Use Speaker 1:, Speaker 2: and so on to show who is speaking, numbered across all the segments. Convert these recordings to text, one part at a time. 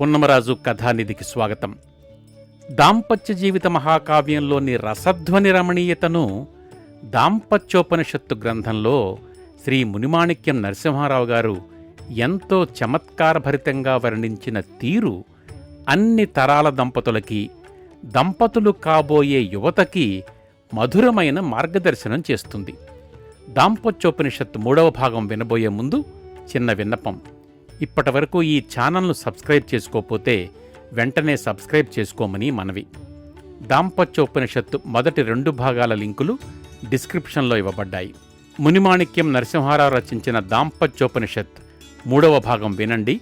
Speaker 1: పున్నమరాజు కథానిధికి స్వాగతం. దాంపత్య జీవిత మహాకావ్యంలోని రసధ్వని రమణీయతను దాంపత్యోపనిషత్తు గ్రంథంలో శ్రీ మునిమాణిక్యం నరసింహారావు గారు ఎంతో చమత్కారభరితంగా వర్ణించిన తీరు అన్ని తరాల దంపతులకి దంపతులు కాబోయే యువతకి మధురమైన మార్గదర్శనం చేస్తుంది. దాంపత్యోపనిషత్తు మూడవ భాగం వినబోయే ముందు చిన్న విన్నపం. ఇప్పటి వరకు ఈ ఛానల్ను సబ్స్క్రైబ్ చేసుకోకపోతే వెంటనే సబ్స్క్రైబ్ చేసుకోమని మనవి. దాంపత్యోపనిషత్తు మొదటి రెండు భాగాల లింకులు డిస్క్రిప్షన్లో ఇవ్వబడ్డాయి. మునిమాణిక్యం నరసింహారావు రచించిన దాంపత్యోపనిషత్ మూడవ భాగం వినండి.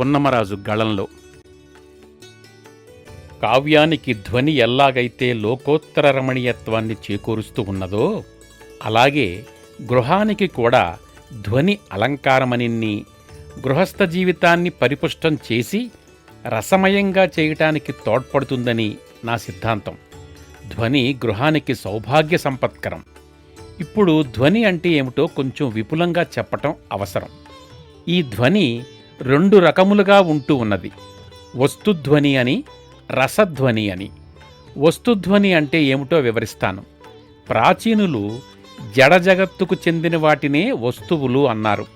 Speaker 1: పున్నమరాజు గళంలో. కావ్యానికి ధ్వని ఎల్లాగైతే లోకోత్తర రమణీయత్వాన్ని చేకూరుస్తూ ఉన్నదో అలాగే గృహానికి కూడా ధ్వని అలంకారమనిన్ని గృహస్థ జీవితాన్ని పరిపుష్టం చేసి రసమయంగా చేయటానికి తోడ్పడుతుందని నా సిద్ధాంతం. ధ్వని గృహానికి సౌభాగ్య సంపత్కరం. ఇప్పుడు ధ్వని అంటే ఏమిటో కొంచెం విపులంగా చెప్పటం అవసరం. ఈ ధ్వని రెండు రకములుగా ఉంటూ ఉన్నది. వస్తుధ్వని అని రసధ్వని అని. వస్తుధ్వని అంటే ఏమిటో వివరిస్తాను. ప్రాచీనులు జడ జగత్తుకు చెందిన వాటినే వస్తువులు అన్నారు.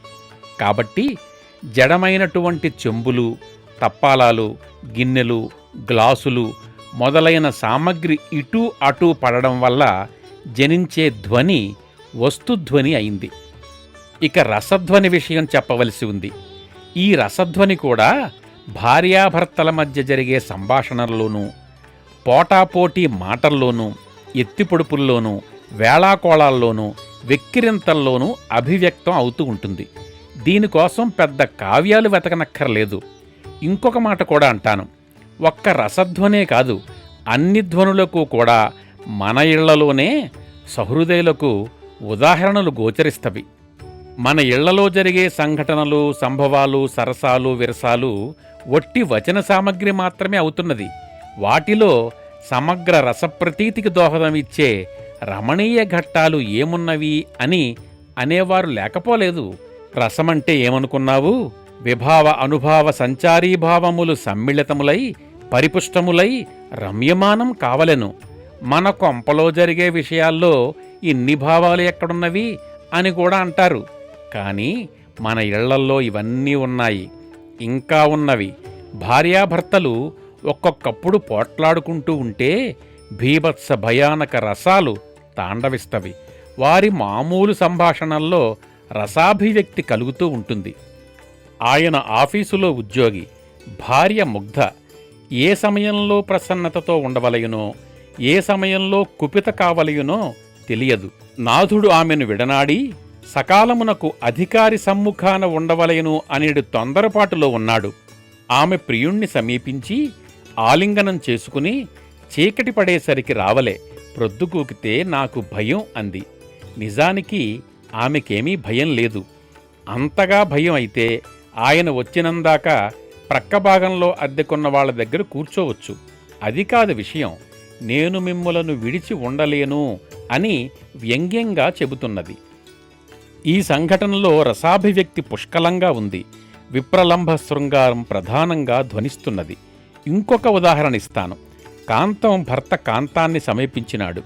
Speaker 1: కాబట్టి జడమైనటువంటి చెంబులు తప్పాలాలు గిన్నెలు గ్లాసులు మొదలైన సామగ్రి ఇటు అటు పడడం వల్ల జనించే ధ్వని వస్తుధ్వని అయింది. ఇక రసధ్వని విషయం చెప్పవలసి ఉంది. ఈ రసధ్వని కూడా భార్యాభర్తల మధ్య జరిగే సంభాషణల్లోనూ పోటాపోటీ మాటల్లోనూ ఎత్తిపొడుపుల్లోనూ వేళాకోళాల్లోనూ వెక్కిరింతల్లోనూ అభివ్యక్తం అవుతూ ఉంటుంది. దీనికోసం పెద్ద కావ్యాలు వెతకనక్కర్లేదు. ఇంకొక మాట కూడా అంటాను. ఒక్క రసధ్వనే కాదు అన్ని ధ్వనులకు కూడా మన ఇళ్ళలోనే సహృదయులకు ఉదాహరణలు గోచరిస్తవి. మన ఇళ్ళలో జరిగే సంఘటనలు సంభవాలు సరసాలు విరసాలు ఒట్టి వచన సామగ్రి మాత్రమే అవుతున్నది. వాటిలో సమగ్ర రసప్రతీతికి దోహదం ఇచ్చే రమణీయ ఘట్టాలు ఏమున్నవి అని అనేవారు లేకపోలేదు. రసమంటే ఏమనుకున్నావు? విభావ అనుభావ సంచారీభావములు సమ్మిళితములై పరిపుష్టములై రమ్యమానం కావలెను. మన కొంపలో జరిగే విషయాల్లో ఇన్ని భావాలు ఎక్కడున్నవి అని కూడా అంటారు. కానీ మన ఇళ్ళల్లో ఇవన్నీ ఉన్నాయి. ఇంకా ఉన్నవి. భార్యాభర్తలు ఒక్కొక్కప్పుడు పోట్లాడుకుంటూ ఉంటే భీభత్స భయానక రసాలు తాండవిస్తవి. వారి మామూలు సంభాషణల్లో రసాభివ్యక్తి కలుగుతూ ఉంటుంది. ఆయన ఆఫీసులో ఉద్యోగి భార్య ముగ్ధ ఏ సమయంలో ప్రసన్నతతో ఉండవలయునో ఏ సమయంలో కుపిత కావలయునో తెలియదు. నాథుడు ఆమెను విడనాడి సకాలమునకు అధికారి సమ్ముఖాన ఉండవలయను అనేడు తొందరపాటులో ఉన్నాడు. ఆమె ప్రియుణ్ణి సమీపించి ఆలింగనం చేసుకుని చీకటి పడేసరికి రావలే ప్రొద్దుకూకితే నాకు భయం అంది. నిజానికి ఆమెకేమీ భయం లేదు. అంతగా భయం అయితే ఆయన వచ్చినందాక ప్రక్క భాగంలో అద్దెకున్న వాళ్ళ దగ్గర కూర్చోవచ్చు. అది కాదు విషయం. నేను మిమ్మలను విడిచి ఉండలేను అని వ్యంగ్యంగా చెబుతున్నది. ఈ సంఘటనలో రసాభివ్యక్తి పుష్కలంగా ఉంది. విప్రలంభ శృంగారం ప్రధానంగా ధ్వనిస్తున్నది. ఇంకొక ఉదాహరణ ఇస్తాను. కాంతం భర్త కాంతాన్ని సమీపించినాడు.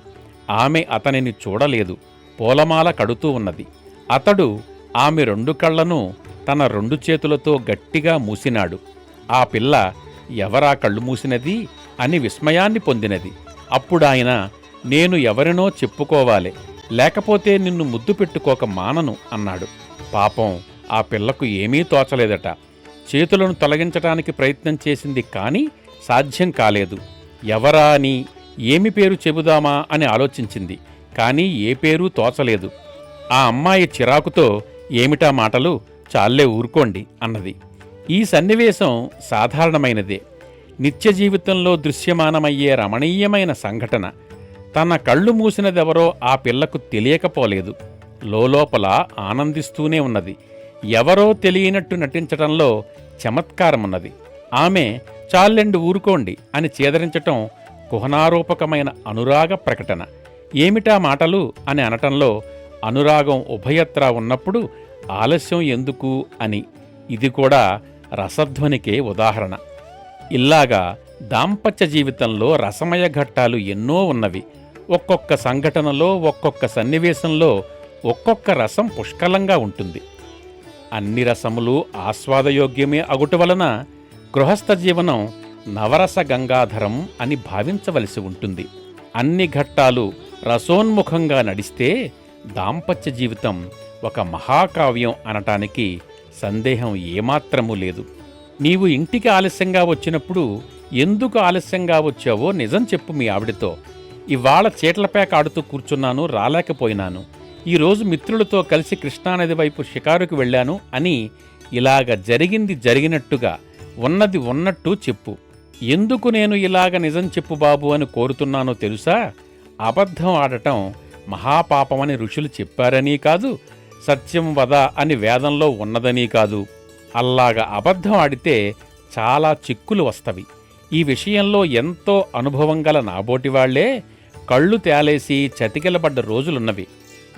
Speaker 1: ఆమె అతనిని చూడలేదు. పూలమాల కడుతూ ఉన్నది. అతడు ఆమె రెండు కళ్ళను తన రెండు చేతులతో గట్టిగా మూసినాడు. ఆ పిల్ల ఎవరా కళ్ళు మూసినది? అని విస్మయాన్ని పొందినది. అప్పుడాయన నేను ఎవరినో చెప్పుకోవాలి. లేకపోతే నిన్ను ముద్దు పెట్టుకోక మానను అన్నాడు. పాపం ఆ పిల్లకు ఏమీ తోచలేదట. చేతులను తొలగించటానికి ప్రయత్నం చేసింది కానీ సాధ్యం కాలేదు. ఎవరా అని ఏమి పేరు చెబుదామా? అని ఆలోచించింది. కానీ ఏ పేరూ తోచలేదు. ఆ అమ్మాయి చిరాకుతో ఏమిటా మాటలు? చాలే ఊరుకోండి అన్నది. ఈ సన్నివేశం సాధారణమైనదే. నిత్య జీవితంలో దృశ్యమానమయ్యే రమణీయమైన సంఘటన. తన కళ్ళు మూసినదెవరో ఆ పిల్లకు తెలియకపోలేదు. లోలోపల ఆనందిస్తూనే ఉన్నది. ఎవరో తెలియనట్టు నటించటంలో చమత్కారమున్నది. ఆమె చాలెండు ఊరుకోండి అని చేదరించటం కుహనారూపకమైన అనురాగ ప్రకటన. ఏమిటా మాటలు అని అనటంలో అనురాగం ఉభయత్రా ఉన్నప్పుడు ఆలస్యం ఎందుకు అని. ఇది కూడా రసధ్వనికే ఉదాహరణ. ఇల్లాగా దాంపత్య జీవితంలో రసమయ ఘట్టాలు ఎన్నో ఉన్నవి. ఒక్కొక్క సంఘటనలో ఒక్కొక్క సన్నివేశంలో ఒక్కొక్క రసం పుష్కలంగా ఉంటుంది. అన్ని రసములు ఆస్వాదయోగ్యమే అగుట వలన గృహస్థ జీవనం నవరస గంగాధరం అని భావించవలసి ఉంటుంది. అన్ని ఘట్టాలు రసోన్ముఖంగా నడిస్తే దాంపత్య జీవితం ఒక మహాకావ్యం అనటానికి సందేహం ఏమాత్రమూ లేదు. నీవు ఇంటికి ఆలస్యంగా వచ్చినప్పుడు ఎందుకు ఆలస్యంగా వచ్చావో నిజం చెప్పు మీ ఆవిడతో. ఇవాళ చీట్లపేక ఆడుతూ కూర్చున్నాను రాలేకపోయినాను. ఈరోజు మిత్రులతో కలిసి కృష్ణానది వైపు షికారుకు వెళ్ళాను అని ఇలాగ జరిగింది జరిగినట్టుగా ఉన్నది ఉన్నట్టు చెప్పు. ఎందుకు నేను ఇలాగ నిజం చెప్పు బాబు అని కోరుతున్నానో తెలుసా? అబద్ధం ఆడటం మహాపాపమని ఋషులు చెప్పారని కాదు సత్యం వద అని వేదంలో ఉన్నదని కాదు. అల్లాగ అబద్ధం ఆడితే చాలా చిక్కులు వస్తవి. ఈ విషయంలో ఎంతో అనుభవం గల నాబోటివాళ్ళే కళ్ళు తేలేసి చతికిలబడ్డ రోజులున్నవి.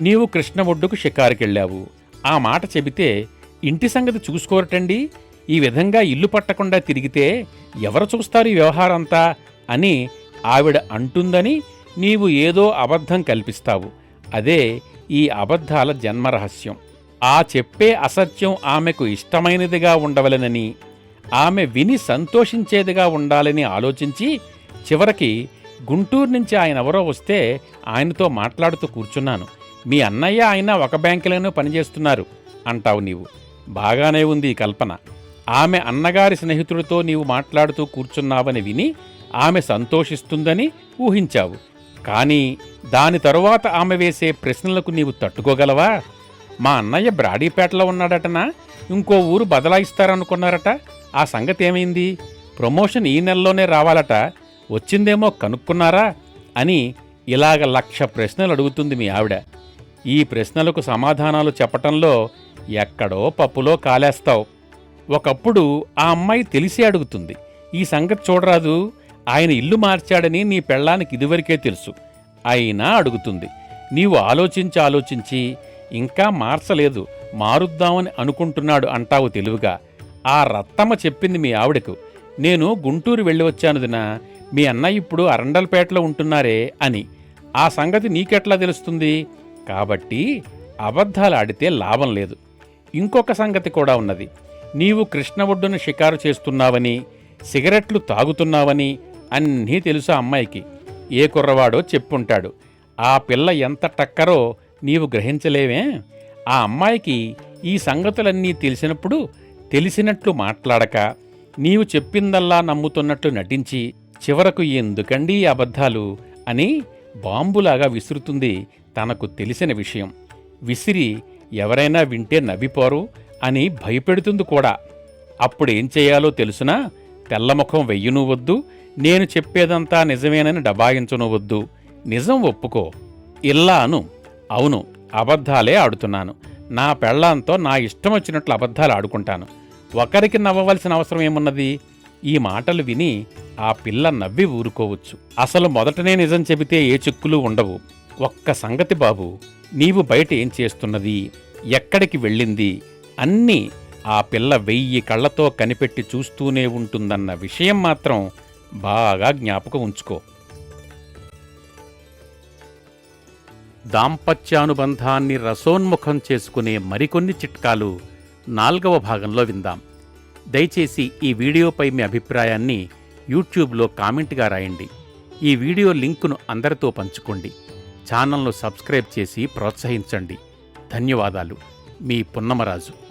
Speaker 1: నీవు కృష్ణ ఒడ్డుకు షికారుకెళ్ళావు. ఆ మాట చెబితే ఇంటి సంగతి చూసుకోరటండి ఈ విధంగా ఇల్లు పట్టకుండా తిరిగితే ఎవరు చూస్తారు ఈ వ్యవహారంతా అని ఆవిడ అంటుందని నీవు ఏదో అబద్ధం కల్పిస్తావు. అదే ఈ అబద్ధాల జన్మరహస్యం. ఆ చెప్పే అసత్యం ఆమెకు ఇష్టమైనదిగా ఉండవలెనని ఆమె విని సంతోషించేదిగా ఉండాలని ఆలోచించి చివరికి గుంటూరు నుంచి ఆయన ఎవరో వస్తే ఆయనతో మాట్లాడుతూ కూర్చున్నాను. మీ అన్నయ్య ఆయన ఒక బ్యాంకులోనూ పనిచేస్తున్నారు అంటావు నీవు. బాగానే ఉంది ఈ కల్పన. ఆమె అన్నగారి స్నేహితుడితో నీవు మాట్లాడుతూ కూర్చున్నావని విని ఆమె సంతోషిస్తుందని ఊహించావు. కానీ దాని తరువాత ఆమె వేసే ప్రశ్నలకు నీవు తట్టుకోగలవా? మా అన్నయ్య బ్రాడీపేటలో ఉన్నాడటనా? ఇంకో ఊరు బదలాయిస్తారనుకున్నారట. ఆ సంగతి ఏమైంది ప్రమోషన్ ఈ నెలలోనే రావాలట. వచ్చిందేమో కనుక్కున్నారా? అని ఇలాగ లక్ష ప్రశ్నలు అడుగుతుంది మీ ఆవిడ. ఈ ప్రశ్నలకు సమాధానాలు చెప్పటంలో ఎక్కడో పప్పులో కాలేస్తావు. ఒకప్పుడు ఆ అమ్మాయి తెలిసి అడుగుతుంది. ఈ సంగతి చూడరాదు. ఆయన ఇల్లు మార్చాడని నీ పెళ్ళానికి ఇదివరకే తెలుసు. అయినా అడుగుతుంది నీవు ఆలోచించి ఆలోచించి ఇంకా మార్చలేదు మారుద్దామని అనుకుంటున్నాడు అంటావు తెలివిగా. ఆ రత్తమ్మ చెప్పింది మీ ఆవిడకు నేను గుంటూరు వెళ్ళి వచ్చానుదినా మీ అన్నయ్య ఇప్పుడు అరండల్పేటలో ఉంటున్నారే అని. ఆ సంగతి నీకెట్లా తెలుస్తుంది? కాబట్టి అబద్ధాలు ఆడితే లాభం లేదు. ఇంకొక సంగతి కూడా ఉన్నది నీవు కృష్ణ ఒడ్డున షికారు చేస్తున్నావని సిగరెట్లు తాగుతున్నావని అన్నీ తెలుసు ఆ అమ్మాయికి. ఏ కుర్రవాడో చెప్పుంటాడు. ఆ పిల్ల ఎంత టక్కరో నీవు గ్రహించలేవే. ఆ అమ్మాయికి ఈ సంగతులన్నీ తెలిసినప్పుడు తెలిసినట్లు మాట్లాడక నీవు చెప్పిందల్లా నమ్ముతున్నట్లు నటించి చివరకు ఎందుకండి ఈ అబద్ధాలు అని బాంబులాగా విసురుతుంది తనకు తెలిసిన విషయం. విసిరి ఎవరైనా వింటే నవ్విపోరు అని భయపెడుతుంది కూడా. అప్పుడేం చేయాలో తెలుసునా? తెల్లముఖం వెయ్యును వద్దు నేను చెప్పేదంతా నిజమేనని డబాయించనువద్దు నిజం ఒప్పుకో. ఇల్లా అను అవును అబద్ధాలే ఆడుతున్నాను. నా పెళ్ళాంతో నా ఇష్టం వచ్చినట్లు అబద్ధాలు ఆడుకుంటాను. ఒకరికి నవ్వవలసిన అవసరం ఏమున్నది? ఈ మాటలు విని ఆ పిల్ల నవ్వి ఊరుకోవచ్చు. అసలు మొదటనే నిజం చెబితే ఏ చిక్కులు ఉండవు. ఒక్క సంగతి బాబు నీవు బయట ఏం చేస్తున్నది? ఎక్కడికి వెళ్ళింది? అన్నీ ఆ పిల్ల వెయ్యి కళ్ళతో కనిపెట్టి చూస్తూనే ఉంటుందన్న విషయం మాత్రం బాగా జ్ఞాపకం ఉంచుకో. దాంపత్యానుబంధాన్ని రసోన్ముఖం చేసుకునే మరికొన్ని చిట్కాలు నాల్గవ భాగంలో విందాం. దయచేసి ఈ వీడియోపై మీ అభిప్రాయాన్ని యూట్యూబ్లో కామెంట్గా రాయండి. ఈ వీడియో లింకును అందరితో పంచుకోండి. ఛానల్ను సబ్స్క్రైబ్ చేసి ప్రోత్సహించండి. ధన్యవాదాలు. మీ పున్నమరాజు.